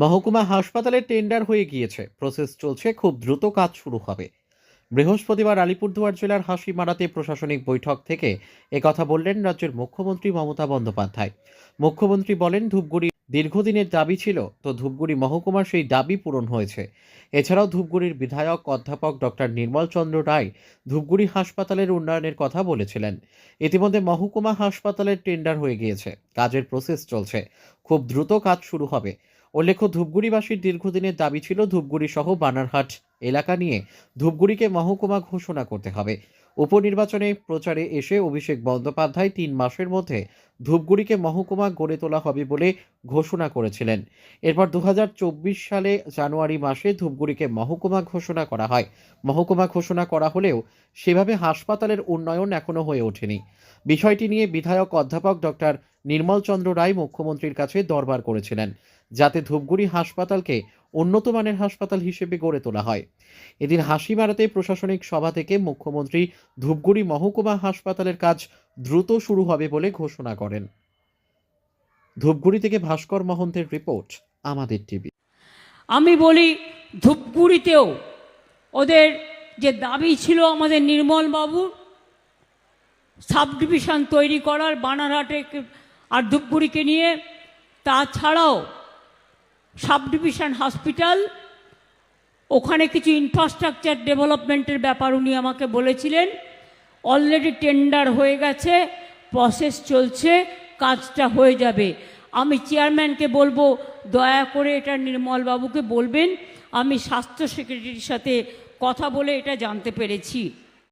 মহকুমা হাসপাতালের টেন্ডার হয়ে গিয়েছে। প্রসেস চলছে, খুব দ্রুত কাজ শুরু হবে। বৃহস্পতিবার আলিপুরদুয়ার জেলার হাসিমারাতে প্রশাসনিক বৈঠক থেকে একথা বললেন রাজ্যের মুখ্যমন্ত্রী মমতা বন্দ্যোপাধ্যায়। মুখ্যমন্ত্রী বলেন, ধূপগুড়ি দীর্ঘদিনের দাবি ছিল, তো ধূপগুড়ি মহকুমার সেই দাবি পূরণ হয়েছে। এছাড়াও ধূপগুড়ির বিধায়ক অধ্যাপক ডক্টর নির্মল চন্দ্র রায় ধূপগুড়ি হাসপাতালের উন্নয়নের কথা বলেছিলেন। ইতিমধ্যে মহকুমা হাসপাতালের টেন্ডার হয়ে গিয়েছে। কাজের প্রসেস চলছে, খুব দ্রুত কাজ শুরু হবে। উল্লেখ্য, ধূপগুড়িবাসীর দীর্ঘদিনের দাবি ছিল ধূপগুড়ি সহ বানারহাট এলাকা নিয়ে ধূপগুড়িকে মহকুমা ঘোষণা করতে হবে। উপনির্বাচনে প্রচারে এসে অভিষেক বন্দ্যোপাধ্যায় তিন মাসের মধ্যে ধূপগুড়িকে মহকুমা গড়ে তোলা হবে বলে ঘোষণা করেছিলেন। এরপর দু হাজার চব্বিশ সালে জানুয়ারি মাসে ধূপগুড়িকে মহকুমা ঘোষণা করা হয়। মহকুমা ঘোষণা করা হলেও সেভাবে হাসপাতালের উন্নয়ন এখনও হয়ে ওঠেনি। বিষয়টি নিয়ে বিধায়ক অধ্যাপক ডক্টর নির্মল চন্দ্র রায় মুখ্যমন্ত্রীর কাছে দরবার করেছিলেন। যাতে ধূপগুড়ি হাসপাতালকে উন্নত মানের হাসপাতাল হিসেবে গড়ে তোলা হয়। এদিন হাসিমারাতে প্রশাসনিক সভা থেকে মুখ্যমন্ত্রী ধূপগুড়ি মহকুমা হাসপাতালের কাজ দ্রুত শুরু হবে বলে ঘোষণা করেন। ধূপগুড়ি থেকে ভাস্কর মহন্তের রিপোর্ট, আমাদের টিভি। আমি বলি, ধূপগুড়িতেও ওদের যে দাবি ছিল আমাদের নির্মল বাবু সাব ডিভিশন তৈরি করার, বানারহাটে আর ধূপগুড়িকে নিয়ে, তাছাড়াও সাব ডিভিশন হসপিটাল, ওখানে কিছু ইনফ্রাস্ট্রাকচার ডেভেলপমেন্টের ব্যাপার উনি আমাকে বলেছিলেন। অলরেডি টেন্ডার হয়ে গেছে প্রসেস চলছে, কাজটা হয়ে যাবে। আমি চেয়ারম্যানকে বলব, দয়া করে এটা নির্মলবাবুকে বলবেন, আমি স্বাস্থ্য সেক্রেটারির সাথে কথা বলে এটা জানতে পেরেছি।